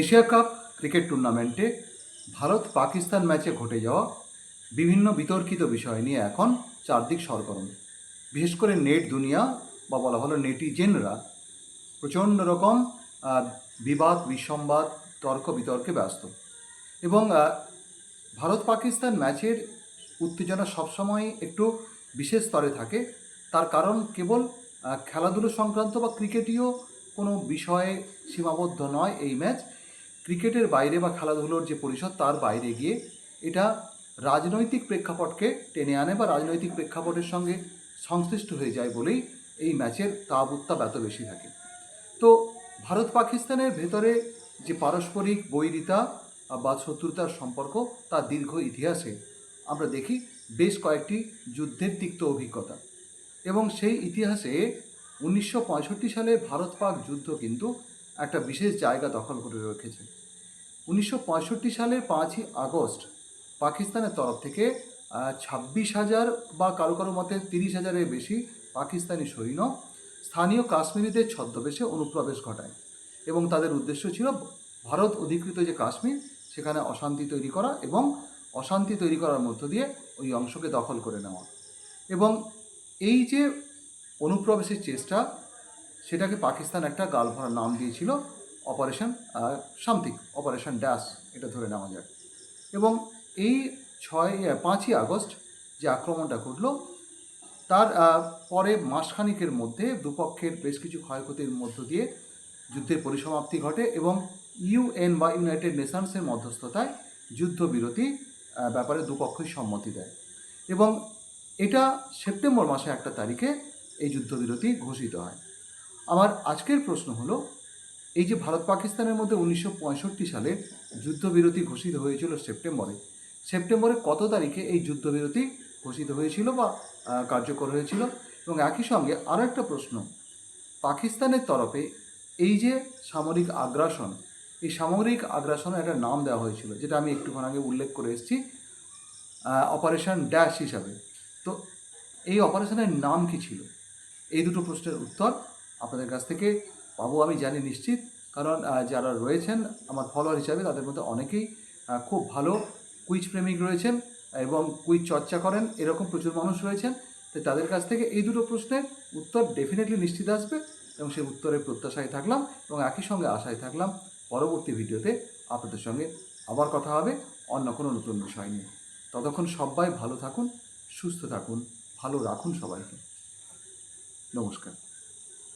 Asia cup cricket টুর্নামেন্টে ভারত পাকিস্তান ম্যাচে ঘটে যাওয়া বিভিন্ন বিতর্কিত বিষয় নিয়ে এখন চারদিক সরগরম। বিশেষ করে নেট দুনিয়া বা বলা হলো নেটিজেনরা প্রচণ্ড রকম বিবাদ, বিসম্বাদ, তর্ক বিতর্কে ব্যস্ত। এবং ভারত পাকিস্তান ম্যাচের উত্তেজনা সবসময় একটু বিশেষ স্তরে থাকে। তার কারণ কেবল খেলাধুলো সংক্রান্ত বা ক্রিকেটীয় কোনো বিষয়ে সীমাবদ্ধ নয় এই ম্যাচ। ক্রিকেটের বাইরে বা খেলাধুলোর যে পরিষদ, তার বাইরে গিয়ে এটা রাজনৈতিক প্রেক্ষাপটকে টেনে আনে বা রাজনৈতিক প্রেক্ষাপটের সঙ্গে সংশ্লিষ্ট হয়ে যায় বলেই এই ম্যাচের তাপ উত্তাপ এত বেশি থাকে। তো ভারত পাকিস্তানের ভেতরে যে পারস্পরিক বৈরিতা বা শত্রুতার সম্পর্ক তার দীর্ঘ ইতিহাসে আমরা দেখি বেশ কয়েকটি যুদ্ধের তিক্ত অভিজ্ঞতা। এবং সেই ইতিহাসে উনিশশো পঁয়ষট্টি সালে ভারত পাক যুদ্ধ কিন্তু একটা বিশেষ জায়গা দখল করে রেখেছে। উনিশশো পঁয়ষট্টি সালের পাঁচই আগস্ট পাকিস্তানের তরফ থেকে ছাব্বিশ হাজার বা কারও কারও মতে তিরিশ হাজারের বেশি পাকিস্তানি সৈন্য স্থানীয় কাশ্মীরিদের ছদ্মবেশে অনুপ্রবেশ ঘটায় এবং তাদের উদ্দেশ্য ছিল ভারত অধিকৃত যে কাশ্মীর, সেখানে অশান্তি তৈরি করা এবং অশান্তি তৈরি করার মধ্য দিয়ে ওই অংশকে দখল করে নেওয়া। এবং এই যে অনুপ্রবেশের চেষ্টা সেটাকে পাকিস্তান একটা গালভরা নাম দিয়েছিল অপারেশন সামথিং অপারেশন ড্যাশ এটা ধরে নেওয়া যায় এবং এই ছয় পাঁচই আগস্ট যে আক্রমণটা ঘটল, তার পরে মাসখানিকের মধ্যে দুপক্ষের বেশ কিছু ক্ষয়ক্ষতির মধ্য দিয়ে যুদ্ধের পরিসমাপ্তি ঘটে এবং ইউএন বা ইউনাইটেড নেশনসের মধ্যস্থতায় যুদ্ধবিরতি ব্যাপারে দুপক্ষই সম্মতি দেয়। এবং এটা সেপ্টেম্বর মাসে একটা তারিখে এই যুদ্ধবিরতি ঘোষিত হয়। আমার আজকের প্রশ্ন হলো, এই যে ভারত পাকিস্তানের মধ্যে উনিশশো পঁয়ষট্টি সালে যুদ্ধবিরতি ঘোষিত হয়েছিল সেপ্টেম্বরে সেপ্টেম্বরে কত তারিখে এই যুদ্ধবিরতি ঘোষিত হয়েছিল বা কার্যকর হয়েছিল? এবং একই সঙ্গে আরও একটা প্রশ্ন, পাকিস্তানের তরফে এই যে সামরিক আগ্রাসন, এই সামরিক আগ্রাসনের একটা নাম দেওয়া হয়েছিল, যেটা আমি একটুক্ষণ আগে উল্লেখ করে এসেছি অপারেশন ড্যাশ হিসাবে। তো এই অপারেশনের নাম কি ছিল? এই দুটো প্রশ্নের উত্তর আপনাদের কাছ থেকে। পাবো আমি জানি নিশ্চিত, কারণ যারা রয়েছেন, আমার ফলোয়ার হিসাবে তাদের মধ্যে অনেকেই খুব ভালো কুইজ প্রেমিক রয়েছেন এবং কুইজ চর্চা করেন, এরকম প্রচুর মানুষ রয়েছেন। তো তাদের কাছ থেকে এই দুটো প্রশ্নের উত্তর ডেফিনেটলি নিশ্চিত আসবে এবং সেই উত্তরের প্রত্যাশায় থাকলাম এবং একই সঙ্গে আশায় থাকলাম পরবর্তী ভিডিওতে আপনাদের সঙ্গে আবার কথা হবে অন্য কোনো নতুন বিষয় নিয়ে। ততক্ষণ সবাই ভালো থাকুন, সুস্থ থাকুন, ভালো রাখুন সবাইকে। নমস্কার।